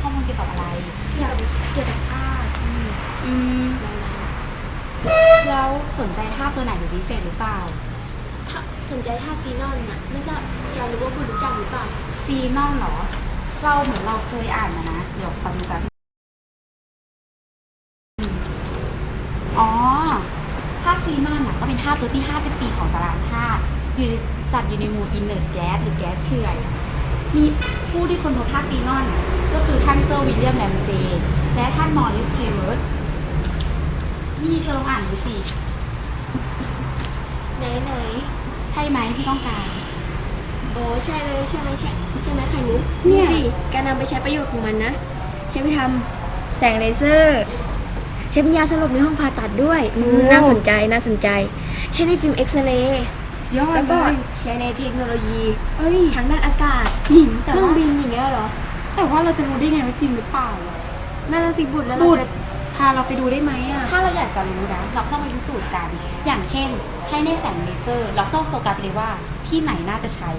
ข้อมูลเกี่ยวกับอะไรเกี่ยวกับเกี่ยวกับท่าอืมอืมแล้วสนใจท่าตัวไหนหรือพิเศษหรือเปล่า ถ้าสนใจท่าซีนอนน่ะไม่ทราบอยากรู้ว่าคุณรู้จักหรือเปล่า ซีนอนเหรอ เราเหมือนเราเคยอ่านมานะ เดี๋ยวขอกันอ๋อท่าซีนอนน่ะก็เป็นท่าตัวที่ 54 ของตารางธาตุอยู่จัอยู่ในหมู่อินเนอร์แก๊สหรือแก๊สเฉื่อย มีผู้ที่ค้นพบท่าซีนอน ก็คือท่านเซอร์วิลเลียมแรมเซย์และท่านมอริสเทเวิร์สนี่เธอลองอ่านดูสิไหนไหนใช่ไหมที่ต้องการ โอ้ใช่เลยใช่ไหมใช่ใช่ไหมไข่มุกเนี่นี่ยสิการนำไปใช้ประโยชน์ของมันนะ ใช้ไปทำแสงเลเซอร์ ใช้เป็นยาสลบในห้องผ่าตัดด้วยอืมน่าสนใจน่าสนใจ ใช้ในฟิล์มเอ็กซเรย์ ยอดแล้วก็เลยใช้ในเทคโนโลยีเอ้ยทางด้านอากาศหญิงเคแต่รื่องว่าบินอย่างเงี้ยเหรอ แต่ว่าเราจะรู้ได้ไงว่าจริงหรือเปล่าอะนั่นน่ะสิบุตรแล้วเราบุตรจะพาเราไปดูได้ไหมอะถ้าเราอยากจะรู้นะเราต้องไปพิสูจน์กัน อย่างเช่น ใช้ในแสงเลเซอร์ เราต้องโฟกัสเลยว่าที่ไหนน่าจะใช้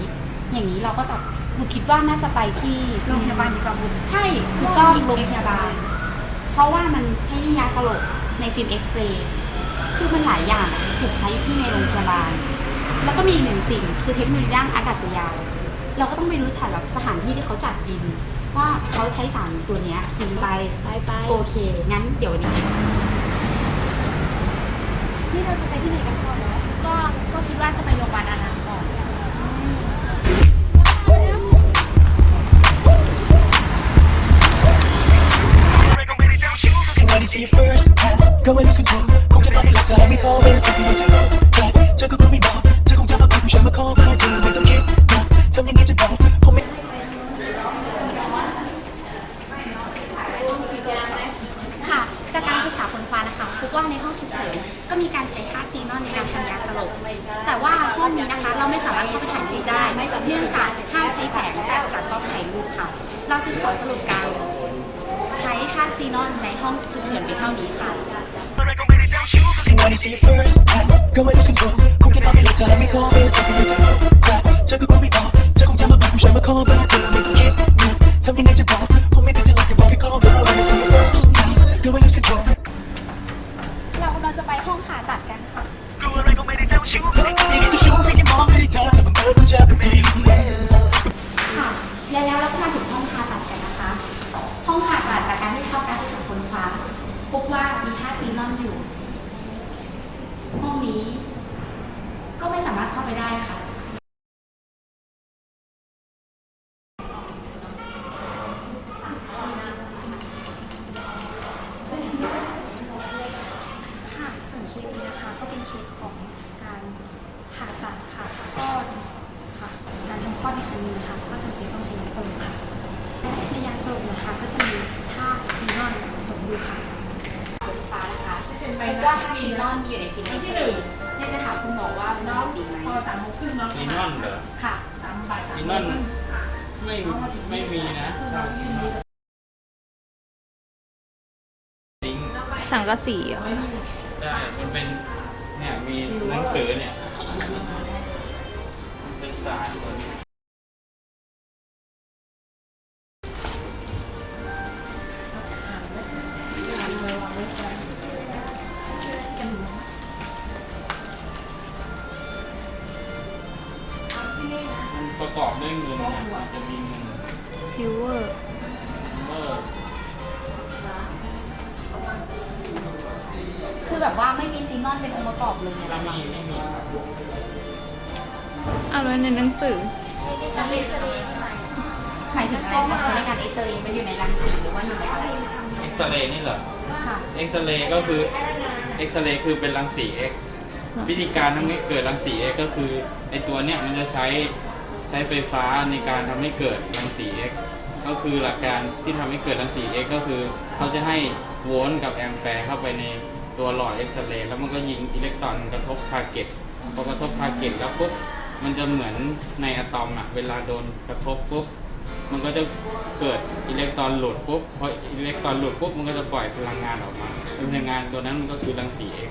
อย่างนี้เราก็จะบุคิดว่าน่าจะไปที่ โรงพยาบาลดีกว่าบุญใช่ถูกต้องโรงพยาบาล เพราะว่ามันใช้ยาสลบในฟิล์มเอ็กซเรย์คือมันหลายอย่างถูกใช้ที่ในโรงพยาบาล แล้วก็มีอีกหนึ่งสิ่งคือเทคโนโลยีด้านอากาศยานเราก็ต้องไปรู้สถานสถานที่ที่เขาจัดบิน ว่าเขาใช้สารตัวเนี้ยจริงไปไปไปโอเค งั้นเดี๋ยวนี้นี่เราจะไปที่ไหนกันก่อนเนาะก็ก็คิดว่าจะไปโรงพยาบาลอานาก่อนสิ่งวันที่ see you first time ก็ไม่รู้สึกตัวคงจะนอนไม่หลับใจไม่ขอเวลาเธอก็ยังจะรู้ใจเธอก็คงไม่บ อกเธอคงจาเป็นผู้ชามาขอเบอเธอไม่ต้องคิดนักทำยังไงจะบอกผมไม่ค่ะ จากการศึกษาค้นคว้านะคะพบว่าในห้องฉุกเฉินก็มีการใช้ท่าซีนอนในการทำยาสลบ แต่ว่าห้องนี้นะคะ เราไม่สามารถเข้าไปถ่ายรูปได้ เนื่องจากห้ามใช้แสงแบบจากกล้องถ่ายรูปค่ะ เราจึงขอสรุปการใช้ท่าซีนอนในห้องฉุกเฉินเพียงเท่านี้ค่ะสิ่งวันที่ see you first ก็ไม่รู้สึกตัวคงจะนอนไม่หลับใจไม่ขอเบอร์เธอก็ยังจะรู้ใจเธอก็คงไม่บอเธอคงจะมาเป็นผู้ชายมาขอเบอร์เธอไม่ต้องคิดนักทำยังไงจะบอกผมไม่ได้จะหลอกแค่บอกแค่ขอเบอร์วันที่ see you first ก็ไม่รู้สึกตัวเรากำลังจะไปห้องผ่าตัดกันค่ะ กลัวอะไรก็ไม่ได้เจ้าชู้ไม่ได้ ช้ยาสลบค่ะและในยาสลบนะคะก็จะมีท่าซีนอนผสมอยู่ค่ะฟ้านะคะพบว่าท่าซีนอนอยู่ในฟิล์มเอ็กซเรย์เนี่ยจะถามคุณหมอว่ามันจริงไหมซีนอนเหรอค่ะซีนอนไม่ไม่มีนะลิงก์สังกะสีเหรอได้มันเป็นเนี่ยมีหนังสือเนี่ยเป็นสาร ประกอบด้วยเงินเนี่ยมันจะมีเงินซิลเวอร์เมอร์คือแบบว่าไม่มีซีนอนเป็นองค์ประกอบเลยไม่อะมีไม่มีครับอ้าวแล้วในหนังสือหมายถึงอะไรคะใช้ในการเอ็กซเรย์มันอยู่ในรังสีหรือว่าอยู่ในอะไรเอ็กซเรย์นี่เหรอ ค่ะ เอ็กซเรย์ก็คือ เอ็กซเรย์คือเป็นรังสี X วิธีการทำให้เกิดรังสี X ก็คือไอตัวเนี้ยมันจะใช้ ใช้ไฟฟ้าในการทำให้เกิดรังสี X ก็คือหลักการที่ทำให้เกิดรังสี X ก็คือเขาจะให้โวลต์กับแอมแปร์เข้าไปในตัวหลอดเอ็กซเรย์แล้วมันก็ยิงอิเล็กตรอนกระทบทาร์เก็ตพอกระทบทาร์เก็ตแล้วปุ๊บมันจะเหมือนในอะตอมอะเวลาโดนกระทบปุ๊บมันก็จะเกิดอิเล็กตรอนหลุดปุ๊บพออิเล็กตรอนหลุดปุ๊บมันก็จะปล่อยพลังงานออกมาพลังงานตัวนั้นมันก็คือรังสี X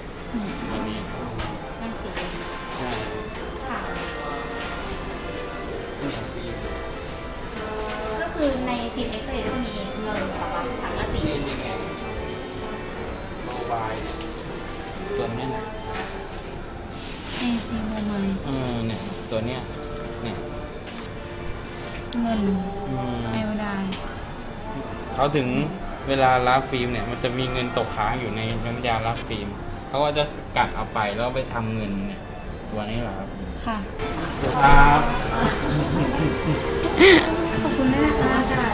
ตัวนี้ คือในฟิล์มเอ็กซเรย์ก็มีเงินกับว่าสังกะสีนี่ยังไงโมบายเนี่ยตัวนี้นะเอจีโมไมเออเนี่ย ตัวเนี้ยเนี่ยเงินอืมไอโอไดน์เขาถึงเวลารับฟิล์มเนี่ย มันจะมีเงินตกค้างอยู่ในน้ำยารับฟิล์มเขาก็จะกัดเอาไปแล้วไปทำเงินเนี่ย ตัวนี้แหละครับค่ะ ครับ ขอบคุณมากนะคะ